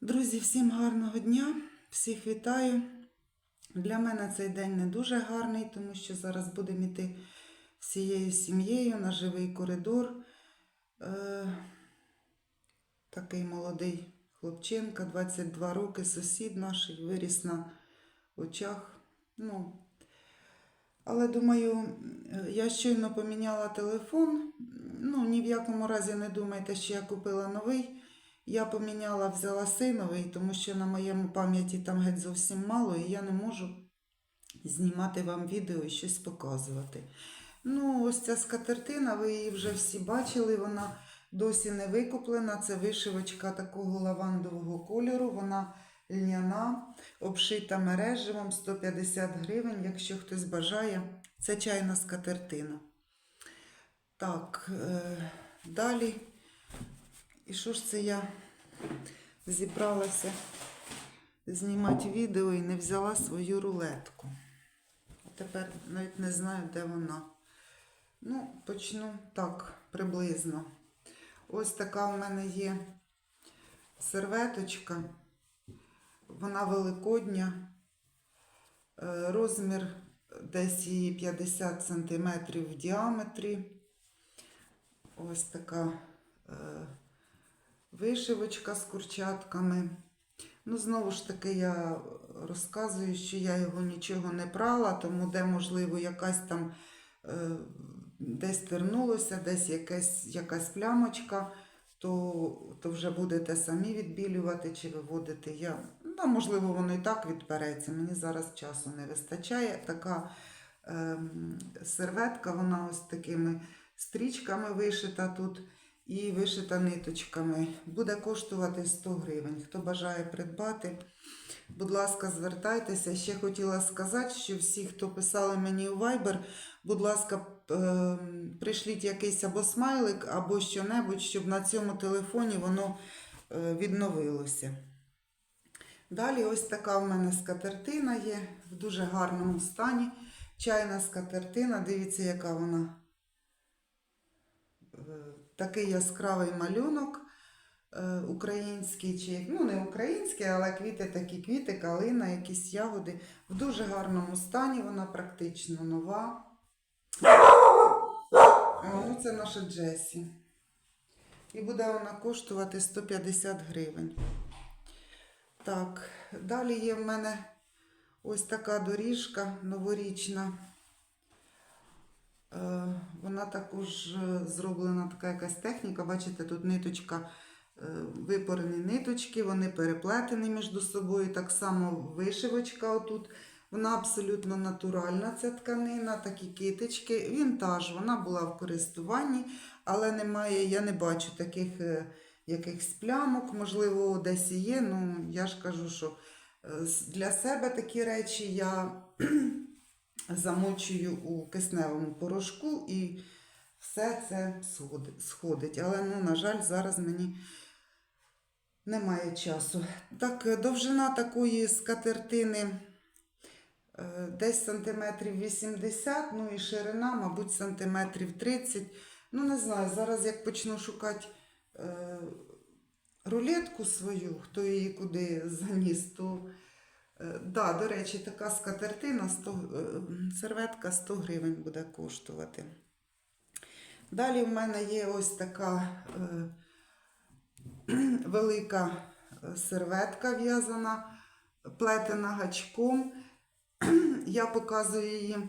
Друзі, всім гарного дня, всіх вітаю. Для мене цей день не дуже гарний, тому що зараз будемо йти всією сім'єю на живий коридор. Е, такий молодий хлопчинка, 22 роки, сусід наш, виріс на очах. Ну, але думаю, я щойно поміняла телефон. Ну, ні в якому разі не думайте, що я купила новий. Я поміняла, взяла синовий, тому що на моєму пам'яті там геть зовсім мало, і я не можу знімати вам відео і щось показувати. Ну, ось ця скатертина, ви її вже всі бачили, вона досі не викуплена. Це вишивочка такого лавандового кольору. Вона льняна, обшита мереживом 150 гривень, якщо хтось бажає. Це чайна скатертина. Так, е, далі. І що ж це я зібралася знімати відео і не взяла свою рулетку. Тепер навіть не знаю, де вона. Ну, почну так, приблизно. Ось така в мене є серветочка. Вона великодня. Е, Розмір десь її 50 см в діаметрі. Ось така е, вишивочка з курчатками. Ну, знову ж таки, я розказую, що я його нічого не прала, тому де, можливо, якась там е, десь тернулося, десь якась, якась плямочка, то, то вже будете самі відбілювати чи виводити. Я, ну, можливо, воно і так відбереться. Мені зараз часу не вистачає. Така ем, серветка, вона ось такими стрічками вишита тут і вишита ниточками. Буде коштувати 100 гривень. Хто бажає придбати, будь ласка, звертайтеся. Ще хотіла сказати, що всі, хто писали мені у Viber, будь ласка, е, прийшліть якийсь або смайлик, або що-небудь, щоб на цьому телефоні воно е, відновилося. Далі ось така в мене скатертина є в дуже гарному стані. Чайна скатертина, дивіться, яка вона е, такий яскравий малюнок е, український, чи ну не український, але квіти такі квіти, калина, якісь ягоди. В дуже гарному стані, вона практично нова. Ну це наша Джесі. І буде вона коштувати 150 гривень. Так, далі є в мене ось така доріжка новорічна. Е, Вона також е, зроблена така якась техніка. Бачите, тут ниточка, е, випорені ниточки, вони переплетені між собою. Так само вишивочка отут. Вона абсолютно натуральна, ця тканина, такі китички. Вінтаж, вона була в користуванні, але немає, я не бачу таких якихось плямок, можливо, десь є. Ну, я ж кажу, що для себе такі речі я замочую у кисневому порошку і все це сходить. Але, ну, на жаль, зараз мені немає часу. Так, е, довжина такої скатертини е, десь сантиметрів 80, ну і ширина, мабуть, сантиметрів 30. Ну, не знаю, зараз як почну шукати е, рулетку свою, хто її куди заніс, то Да, до речі, така скатертина 100, е, серветка 100 гривень буде коштувати. Далі в мене є ось така е, велика е, серветка в'язана, плетена гачком. Я показую її.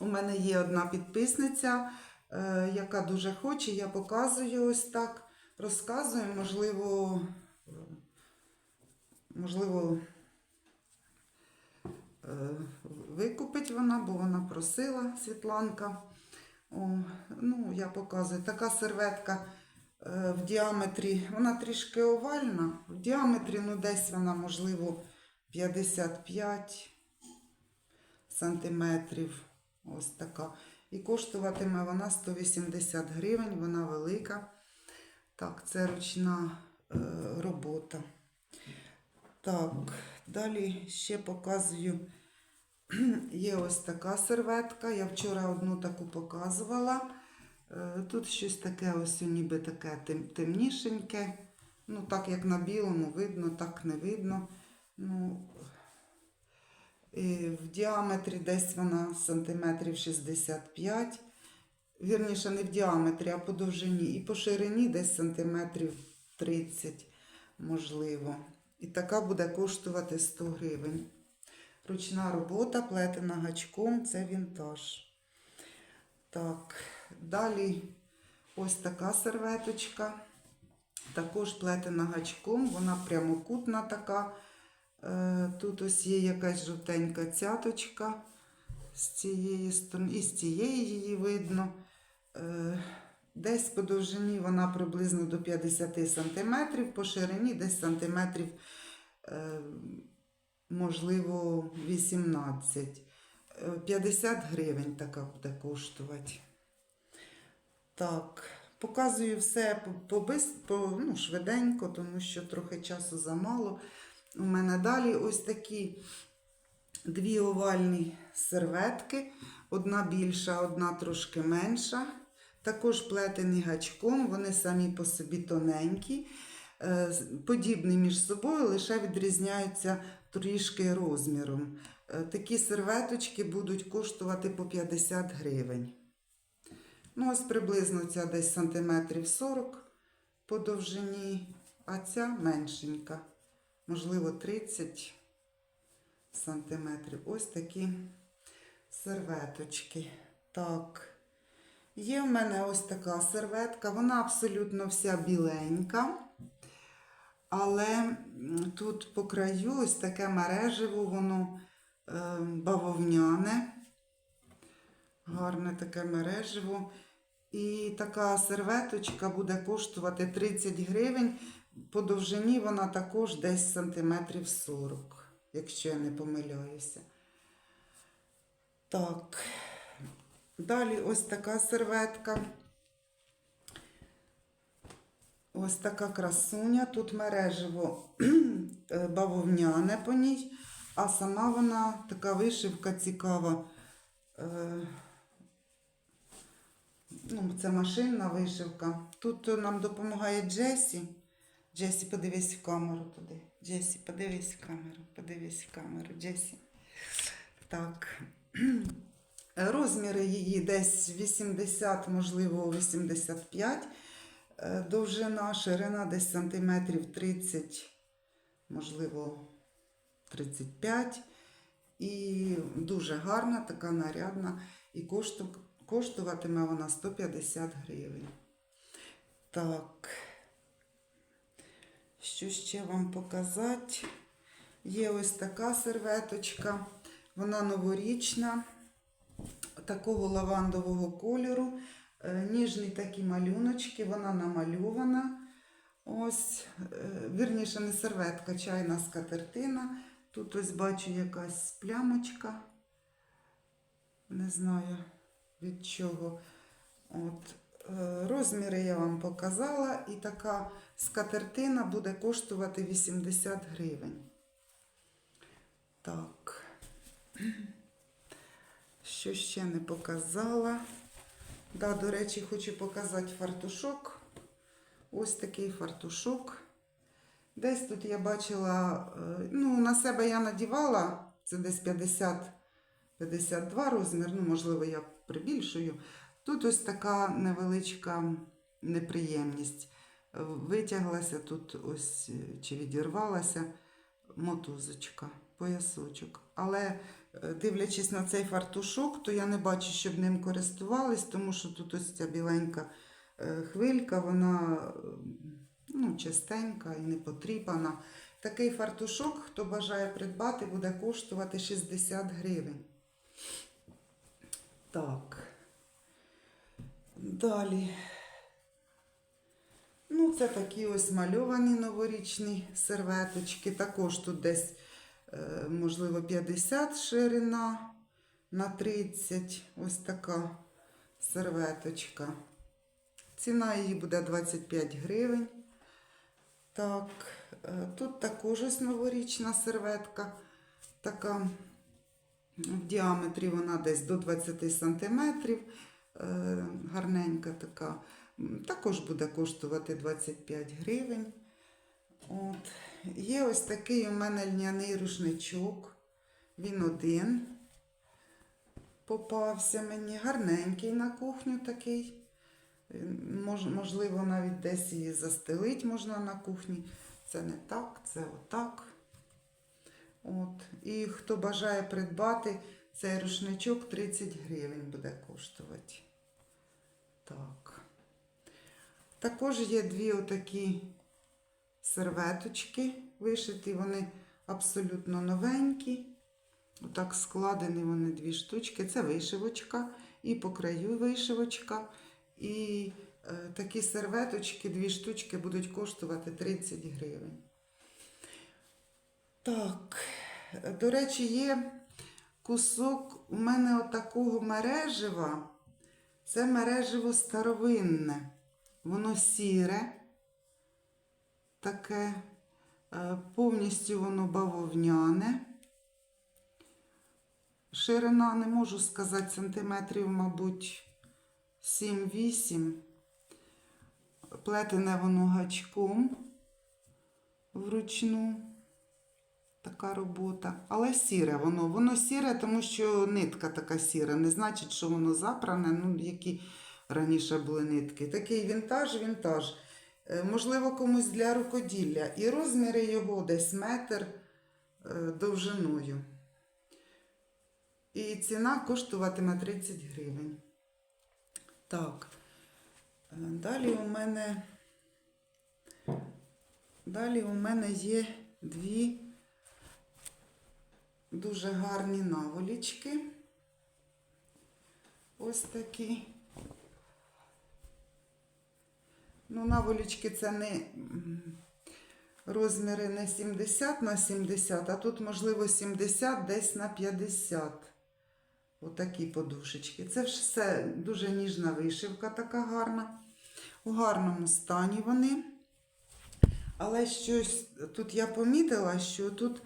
У мене є одна підписниця, е, яка дуже хоче. Я показую ось так, розказую, можливо, е, можливо, е, викупить вона, бо вона просила Світланка. О, ну, я показую. Така серветка е, в діаметрі, вона трішки овальна. В діаметрі, ну, десь вона, можливо, 55 сантиметрів. Ось така. І коштуватиме вона 180 гривень, вона велика. Так, це ручна е, робота. Так, далі ще показую. Є ось така серветка. Я вчора одну таку показувала. Е, Тут щось таке, ось ніби таке тем- темнішеньке. Ну, так як на білому видно, так не видно. Ну, і в діаметрі десь вона сантиметрів 65. Вірніше, не в діаметрі, а по довжині. І по ширині десь сантиметрів 30, можливо. І така буде коштувати 100 гривень. Ручна робота, плетена гачком, це вінтаж. Так, далі ось така серветочка. Також плетена гачком, вона прямокутна така. Е, Тут ось є якась жовтенька цяточка з цієї сторони, і з цієї її видно. Е, Десь по довжині вона приблизно до 50 см, по ширині десь сантиметрів, е, можливо, 18. Е, 50 гривень така буде коштувати. Так, показую все ну, швиденько, тому що трохи часу замало. У мене далі ось такі дві овальні серветки. Одна більша, одна трошки менша. Також плетені гачком, вони самі по собі тоненькі, е, подібні між собою, лише відрізняються трішки розміром. Е, Такі серветочки будуть коштувати по 50 гривень. Ну, ось приблизно ця десь сантиметрів 40 по довжині, а ця меншенька, можливо, 30 сантиметрів. Ось такі серветочки. Так. Є в мене ось така серветка, вона абсолютно вся біленька. Але тут по краю ось таке мережево, воно е, бавовняне. Гарне таке мережево. І така серветочка буде коштувати 30 гривень. По довжині вона також десь сантиметрів 40, якщо я не помиляюся. Так. Далі ось така серветка. Ось така красуня. Тут мережево е, бавовняне по ній, а сама вона така вишивка цікава. Е, Ну, це машинна вишивка. Тут нам допомагає Джесі. Джесі, подивись в камеру туди. Джесі, подивись в камеру, подивись в камеру, Джесі. Так. Розміри її десь 80, можливо, 85. Е, Довжина, ширина десь сантиметрів 30, можливо, 35. І дуже гарна, така нарядна. І кошту, коштуватиме вона 150 гривень. Так. Що ще вам показати? Є ось така серветочка. Вона новорічна, такого лавандового кольору. Е, Ніжні такі малюночки, вона намальована. Ось, е, вірніше, не серветка, чайна скатертина. Тут ось бачу якась плямочка. Не знаю від чого. От, е, розміри я вам показала, і така скатертина буде коштувати 80 гривень. Так. Що ще не показала? Да, до речі, хочу показати фартушок. Ось такий фартушок. Десь тут я бачила, е, ну, на себе я надівала, це десь 50, 52 розмір, ну, можливо, я прибільшую. Тут ось така невеличка неприємність. Витяглася тут ось чи відірвалася мотузочка, поясочок. Але дивлячись на цей фартушок, то я не бачу, щоб ним користувались, тому що тут ось ця біленька е, хвилька, вона е, ну, чистенька і не потріпана. Такий фартушок, хто бажає придбати, буде коштувати 60 гривень. Так. Далі. Ну, це такі ось мальовані новорічні серветочки. Також тут десь, можливо, 50 ширина на 30. Ось така серветочка. Ціна її буде 25 гривень. Так, е, тут також ось новорічна серветка. Така в діаметрі вона десь до 20 сантиметрів. Е, Гарненька така. Також буде коштувати 25 гривень. От. Є ось такий у мене льняний рушничок. Він один попався мені. Гарненький на кухню такий. Мож, можливо, навіть десь її застелить можна на кухні. Це не так, це отак. От. І хто бажає придбати, цей рушничок 30 гривень буде коштувати. Так. Також є дві отакі серветочки вишиті, вони абсолютно новенькі. Отак складені вони дві штучки. Це вишивочка, і по краю вишивочка. І е, такі серветочки, дві штучки будуть коштувати 30 гривень. Так, е, до речі, є кусок у мене отакого мережева. Це мережево старовинне. Воно сіре, таке, е, повністю воно бавовняне. Ширина, не можу сказати, сантиметрів, мабуть, 7-8. Плетене воно гачком вручну. Така робота. Але сіре воно. Воно сіре, тому що нитка така сіра. Не значить, що воно запране. Ну, які раніше були нитки. Такий вінтаж, вінтаж. Е, Можливо, комусь для рукоділля. І розміри його десь метр е, довжиною. І ціна коштуватиме 30 гривень. Так. Е, Далі у мене. Далі у мене є дві дуже гарні наволічки. Ось такі. Ну, наволічки це не розміри не 70 на 70, а тут, можливо, 70 десь на 50. Отакі подушечки. Це все дуже ніжна вишивка, така гарна. У гарному стані вони. Але щось тут я помітила, що тут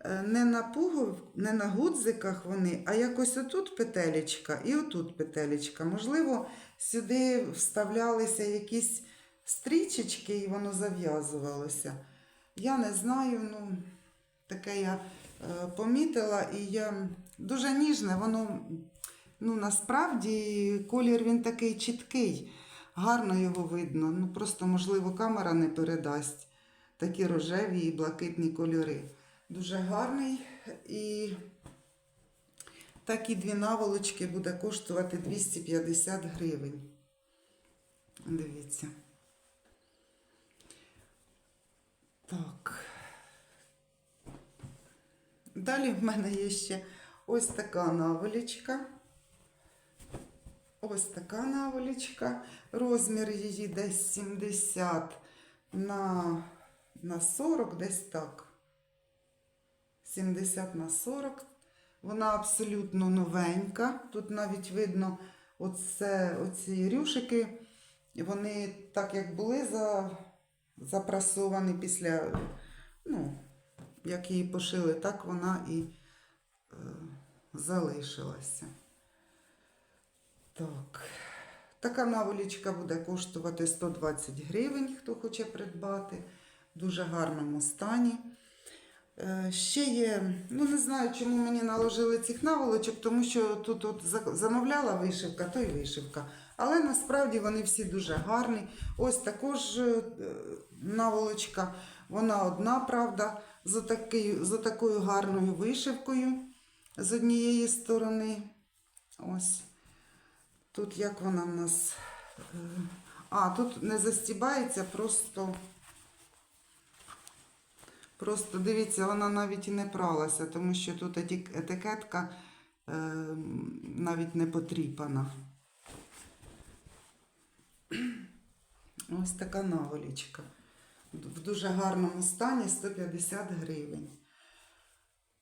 е, не на пугов, не на гудзиках вони, а якось отут петелечка і отут петелечка. Можливо, сюди вставлялися якісь стрічечки і воно зав'язувалося. Я не знаю, ну, таке я е, помітила, і я дуже ніжне, воно ну, насправді колір він такий чіткий, гарно його видно. Ну, просто, можливо, камера не передасть такі рожеві і блакитні кольори. Дуже гарний. І такі дві наволочки буде коштувати 250 гривень. Дивіться. Так. Далі в мене є ще ось така наволічка. Ось така наволічка. Розмір її десь 70 на, на 40, десь так. 70 на 40. Вона абсолютно новенька. Тут навіть видно оце, оці рюшики. Вони так як були за, запрасовані після, ну, як її пошили, так вона і е, залишилася. Так. Така наволічка буде коштувати 120 гривень, хто хоче придбати. В дуже гарному стані. Е, Ще є, ну не знаю, чому мені наложили цих наволочок, тому що тут от замовляла вишивка, то й вишивка. Але насправді вони всі дуже гарні. Ось також е, наволочка, вона одна, правда, з, отакий, з отакою гарною вишивкою з однієї сторони. Ось. Тут як вона в нас. е, А, тут не застібається, просто. Просто дивіться, вона навіть і не пралася, тому що тут етикетка е, навіть не потріпана. Ось така наволічка. В дуже гарному стані 150 гривень.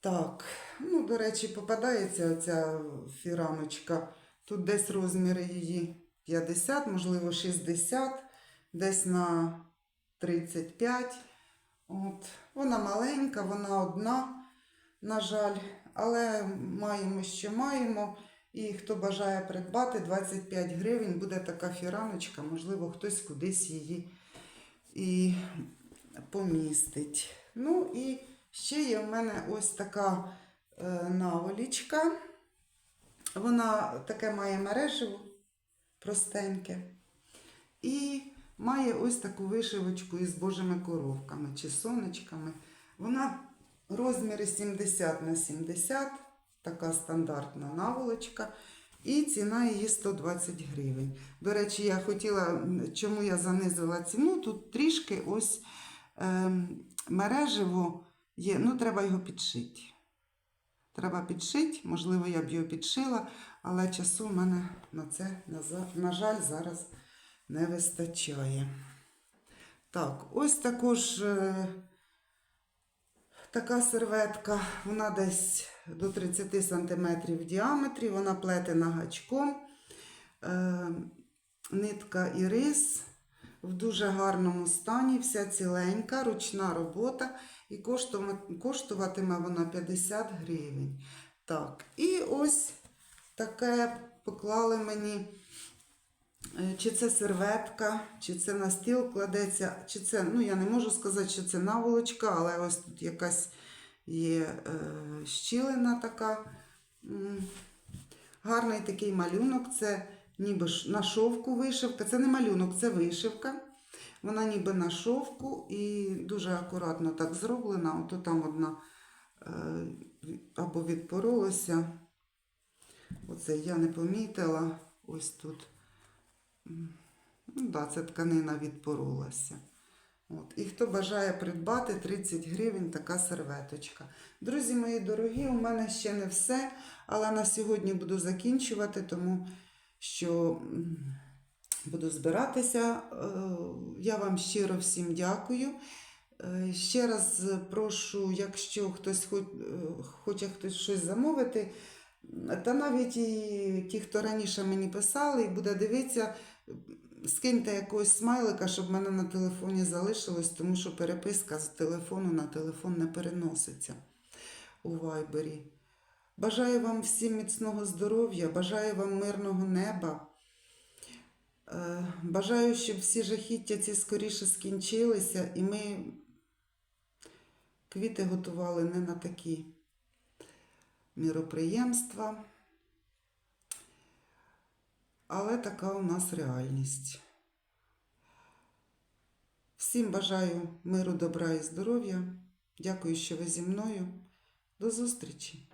Так, ну, до речі, попадається оця фіраночка. Тут десь розміри її 50, можливо, 60, десь на 35. От. Вона маленька, вона одна, на жаль, але маємо, що маємо. І хто бажає придбати 25 гривень, буде така фіраночка, можливо, хтось кудись її і помістить. Ну і ще є в мене ось така е, наволічка. Вона таке має мережево простеньке. І має ось таку вишивочку із божими коровками чи сонечками. Вона розміри 70 на 70, така стандартна наволочка. І ціна її 120 гривень. До речі, я хотіла, чому я занизила ціну, тут трішки ось ем, мережево є, ну треба його підшити. Треба підшити, можливо, я б його підшила, але часу в мене на це, на жаль, зараз не вистачає. Так, ось також е, така серветка, вона десь до 30 см в діаметрі, вона плетена гачком. Е, нитка ірис в дуже гарному стані, вся ціленька, ручна робота. І коштуватиме, коштуватиме вона 50 гривень. Так, і ось таке поклали мені. Е, Чи це серветка, чи це на стіл кладеться, чи це, ну я не можу сказати, що це наволочка, але ось тут якась є е, щілина така. Гарний такий малюнок. Це ніби на шовку вишивка. Це не малюнок, це вишивка. Вона ніби на шовку і дуже акуратно так зроблена. Ото там одна е, або відпоролася. Оце я не помітила. Ось тут. Ну, да, це тканина відпоролася. От. І хто бажає придбати 30 гривень така серветочка. Друзі мої дорогі, у мене ще не все, але на сьогодні буду закінчувати, тому що буду збиратися. Е, Я вам щиро всім дякую. Е, Ще раз прошу, якщо хтось е, хоче хтось щось замовити, та навіть і ті, хто раніше мені писали, і буде дивитися, скиньте якогось смайлика, щоб в мене на телефоні залишилось, тому що переписка з телефону на телефон не переноситься у вайбері. Бажаю вам всім міцного здоров'я, бажаю вам мирного неба. Е, Бажаю, щоб всі жахіття ці скоріше скінчилися, і ми квіти готували не на такі міроприємства. Але така у нас реальність. Всім бажаю миру, добра і здоров'я. Дякую, що ви зі мною. До зустрічі!